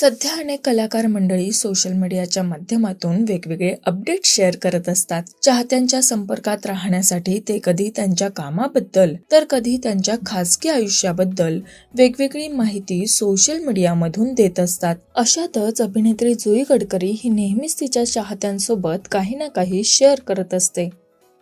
सध्या अनेक कलाकार मंडळी सोशल मीडियाच्या माध्यमातून वेगवेगळे अपडेट शेअर करत असतात. चाहत्यांच्या संपर्कात राहण्यासाठी ते कधी त्यांच्या कामाबद्दल तर कधी त्यांच्या खासगी आयुष्याबद्दल वेगवेगळी माहिती सोशल मीडियामधून देत असतात. अशातच अभिनेत्री जुई गडकरी ही नेहमीच तिच्या चाहत्यांसोबत काही ना काही शेअर करत असते.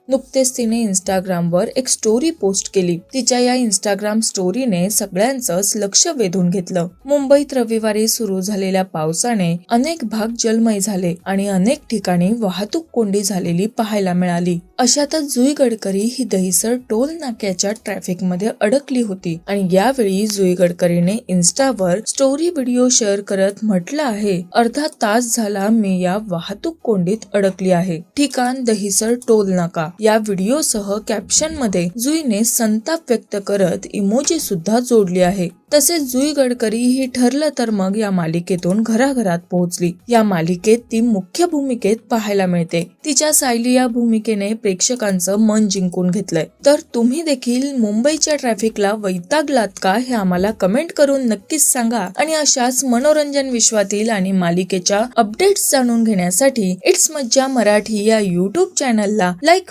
नुकतेच तिने इंस्टाग्रामवर एक स्टोरी पोस्ट केली. तिच्या या इंस्टाग्राम स्टोरीने सगळ्यांचंच लक्ष वेधून घेतलं. मुंबईत रविवारी सुरू झालेल्या पावसाने अनेक भाग जलमय झाले आणि अनेक ठिकाणी वाहतूक कोंडी झालेली पाहायला मिळाली. अशातच जुई गडकरी ही दहिसर टोल नाक्याच्या ट्रॅफिकमध्ये अडकली होती आणि यावेळी जुई गडकरीने इन्स्टावर स्टोरी व्हिडिओ शेअर करत म्हटलं आहे अर्धा तास झाला मी या वाहतूक कोंडीत अडकली आहे. ठिकाण दहिसर टोल नाका. या व्हिडिओसह कॅप्शनमध्ये जुईने संताप व्यक्त करत इमोजी सुद्धा जोडली आहे. तसेच जुई गडकरी ही ठरलं तर मग या मालिकेतून घराघरात पोहोचली. या मालिकेत ती मुख्य भूमिकेत पाहायला मिळते. तिच्या सायली या भूमिकेने प्रेक्षकांचं मन जिंकून घेतलंय. तर तुम्ही देखील मुंबईच्या ट्रॅफिकला वैतागलात का हे आम्हाला कमेंट करून नक्कीच सांगा. आणि अशाच मनोरंजन विश्वातील आणि मालिकेच्या अपडेट्स जाणून घेण्यासाठी इट्स मज्जा मराठी या युट्यूब चॅनलला लाईक